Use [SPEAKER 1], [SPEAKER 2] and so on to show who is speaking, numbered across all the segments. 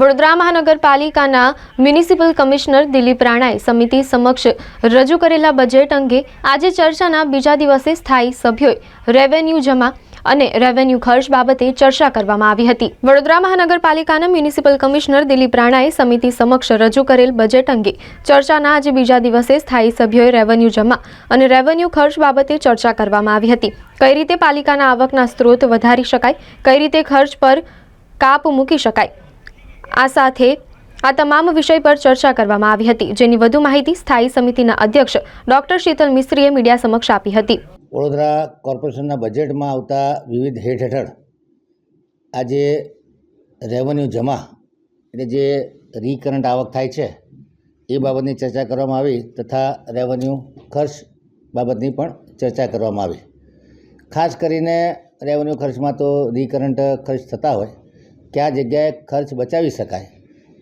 [SPEAKER 1] વડોદરા મહાનગરપાલિકાના municipal commissioner Dilip રાણાએ સમિતિ સમક્ષ રજૂ કરેલા બજેટ અંગે આજે ચર્ચાના બીજા દિવસે સ્થાયી સભ્યોએ રેવન્યુ જમા અને રેવન્યુ ખર્ચ બાબતે ચર્ચા કરવામાં આવી હતી. વડોદરા મહાનગરપાલિકાના મ્યુનિસિપલ કમિશનર દિલીપ રાણાએ સમિતિ સમક્ષ રજૂ કરેલ બજેટ અંગે ચર્ચાના આજે બીજા દિવસે સ્થાયી સભ્યોએ રેવન્યુ જમા અને રેવન્યુ ખર્ચ બાબતે ચર્ચા કરવામાં આવી હતી. કઈ રીતે પાલિકાના આવકના સ્ત્રોત વધારી શકાય, કઈ રીતે ખર્ચ પર કાપ મૂકી શકાય? આ સાથે આ તમામ વિષય પર ચર્ચા કરવામાં આવી હતી, જેની વધુ માહિતી સ્થાયી સમિતિના અધ્યક્ષ ડોક્ટર શીતલ મિસ્ત્રીએ મીડિયા સમક્ષ આપી હતી.
[SPEAKER 2] વડોદરા કોર્પોરેશનના બજેટમાં આવતા વિવિધ હેઠ હેઠળ આજે રેવન્યુ જમા એટલે જે રિકરન્ટ આવક થાય છે, એ બાબતની ચર્ચા કરવામાં આવી તથા રેવન્યુ ખર્ચ બાબતની પણ ચર્ચા કરવામાં આવી. ખાસ કરીને રેવન્યુ ખર્ચમાં તો રીકરન્ટ ખર્ચ થતા હોય કયા જગ્યાએ ખર્ચ બચાવી શકાય?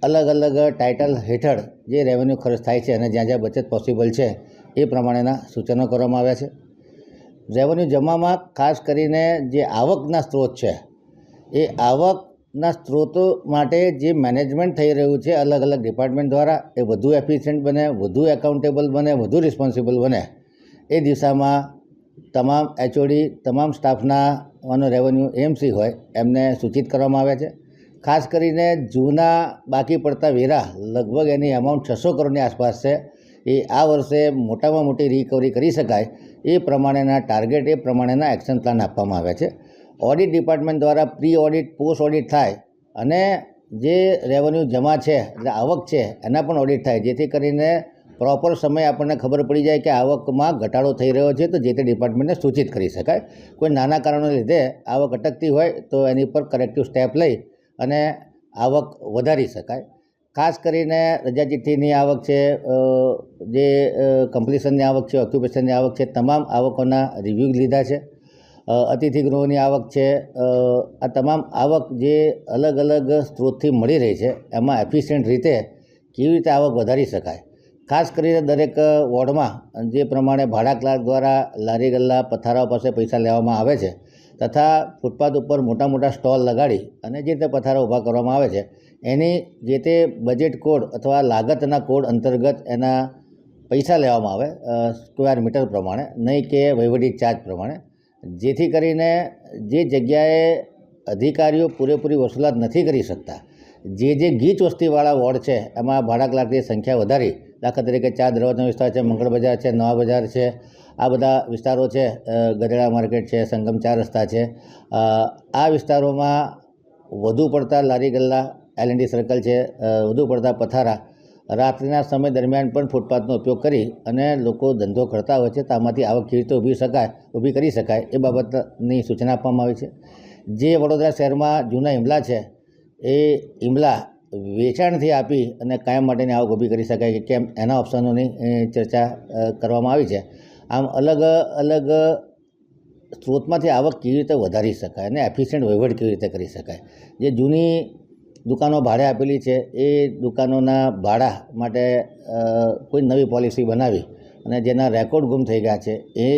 [SPEAKER 2] અલગ અલગ ટાઇટલ હેઠળ જે રેવન્યુ ખર્ચ થાય છે અને જ્યાં જ્યાં બચત પોસિબલ છે, એ પ્રમાણેના સૂચનો કરવામાં આવ્યા છે. રેવન્યુ જમામાં ખાસ કરીને જે આવકના સ્ત્રોત છે, એ આવકના સ્ત્રોતો માટે જે મેનેજમેન્ટ થઈ રહ્યું છે, અલગ અલગ ડિપાર્ટમેન્ટ દ્વારા, એ વધુ એફિશિયન્ટ બને, વધુ એકાઉન્ટેબલ બને, વધુ રિસ્પોન્સિબલ બને, એ દિશામાં તમામ એચઓડી તમામ સ્ટાફના વાનો રેવન્યુ એમસી હોય, એમને સૂચિત કરવામાં આવ્યા છે. ખાસ કરીને જૂના બાકી પડતા વેરા, લગભગ એની અમાઉન્ટ છસો કરોડની આસપાસ છે. એ આ વર્ષે મોટામાં મોટી રિકવરી કરી શકાય. એ પ્રમાણેના ટાર્ગેટ એ પ્રમાણેના એક્શન પ્લાન આપવામાં આવ્યા છે. ઓડિટ ડિપાર્ટમેન્ટ દ્વારા પ્રી ઓડિટ પોસ્ટ ઓડિટ થાય અને જે રેવન્યુ જમા છે, એટલે આવક છે, એના પણ ઓડિટ થાય. જેથી કરીને પ્રોપર સમય આપણને ખબર પડી જાય કે આવકમાં ઘટાડો થઈ રહ્યો છે, તો જે તે ડિપાર્ટમેન્ટને સૂચિત કરી શકાય. કોઈ નાના કારણોને લીધે આવક અટકતી હોય, તો એની પર કરેક્ટિવ સ્ટેપ લઈ અને આવક વધારી શકાય. ખાસ કરીને રજા ચિઠ્ઠીની આવક છે જે કમ્પ્લીશનની આવક છે ઓક્યુપેશનની આવક છે, તમામ આવકોના રિવ્યૂ લીધા છે. અતિથિ ગૃહોની આવક છે આ તમામ આવક જે અલગ અલગ સ્ત્રોતથી મળી રહી છે, એમાં એફિશિયન્ટ રીતે કેવી રીતે આવક વધારી શકાય? ખાસ કરીને દરેક વોર્ડમાં જે પ્રમાણે ભાડા ક્લાર્ક દ્વારા લારી ગલ્લા પથારાઓ પાસે પૈસા લેવામાં આવે છે તથા ફૂટપાથ ઉપર મોટા મોટા સ્ટોલ લગાડી અને જે રીતે પથારા ઊભા કરવામાં આવે છે, એની જે તે બજેટ કોડ અથવા લાગતના કોડ અંતર્ગત એના પૈસા લેવામાં આવે સ્ક્વેર મીટર પ્રમાણે, નહીં કે વહીવટી ચાર્જ પ્રમાણે. જેથી કરીને જે જગ્યાએ અધિકારીઓ પૂરેપૂરી વસૂલાત નથી કરી શકતા, જે જે ગીચ વસ્તીવાળા વોર્ડ છે, એમાં ભાડા ક્લાર્કની સંખ્યા વધારી દાખલા તરીકે ચાર દરવાજાનો વિસ્તાર છે, મંગળ બજાર છે, નવા બજાર છે. આ બધા વિસ્તારો છે ગધેડા માર્કેટ છે, સંગમ ચાર રસ્તા છે. આ વિસ્તારોમાં વધુ પડતા લારી ગલ્લા એલએનડી સર્કલ છે વધુ પડતા પથારા, રાત્રિના સમય દરમિયાન પણ ફૂટપાથનો ઉપયોગ કરી અને લોકો ધંધો કરતા હોય છે તો આમાંથી આવક કેવી રીતે ઊભી શકાય, ઊભી કરી શકાય એ બાબતની સૂચના આપવામાં આવી છે. જે વડોદરા શહેરમાં જૂના ઇમલા છે, એ ઇમલા વેચાણથી આપી અને કાયમ માટેની આવક ઊભી કરી શકાય કે કેમ એના ઓપ્શનોની ચર્ચા કરવામાં આવી છે. આમ અલગ અલગ સ્ત્રોતમાંથી આવક કેવી રીતે વધારી શકાય અને એફિશિયન્ટ વહીવટ કેવી રીતે કરી શકાય? જે જૂની દુકાનો ભાડે આપેલી છે, એ દુકાનોના ભાડા માટે કોઈ નવી પોલિસી બનાવી અને જેના રેકોર્ડ ગુમ થઈ ગયા છે, એ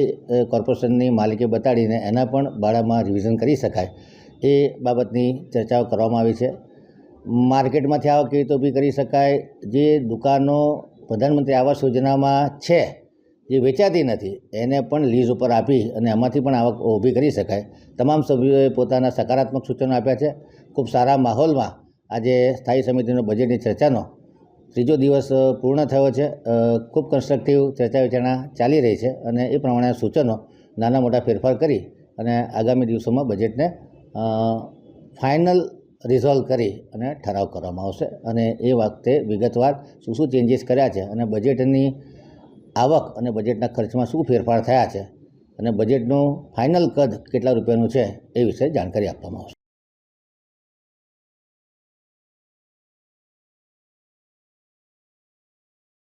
[SPEAKER 2] કોર્પોરેશનની માલિકી બતાડીને એના પણ ભાડામાં રિવિઝન કરી શકાય. એ બાબતની ચર્ચાઓ કરવામાં આવી છે. માર્કેટમાંથી આવક કેવી રીતે ઊભી કરી શકાય? જે દુકાનો પ્રધાનમંત્રી આવાસ યોજનામાં છે, જે વેચાતી નથી, એને પણ લીઝ ઉપર આપી અને એમાંથી પણ આવક ઊભી કરી શકાય. તમામ સભ્યોએ પોતાના સકારાત્મક સૂચનો આપ્યા છે. ખૂબ સારા માહોલમાં આજે સ્થાયી સમિતિનો બજેટની ચર્ચાનો ત્રીજો દિવસ પૂર્ણ થયો છે. ખૂબ કન્સ્ટ્રક્ટિવ ચર્ચા વિચારણા ચાલી રહી છે અને એ પ્રમાણે સૂચનો નાના મોટા ફેરફાર કરી અને આગામી દિવસોમાં બજેટને ફાઇનલ રિઝોલ્વ કરી અને ઠરાવ કરવામાં આવશે. અને એ વખતે વિગતવાર શું શું ચેન્જીસ કર્યા છે અને બજેટની આવક અને બજેટના ખર્ચમાં શું ફેરફાર થયા છે અને બજેટનું ફાઇનલ કદ કેટલા રૂપિયાનું છે એ વિશે જાણકારી આપવામાં આવશે.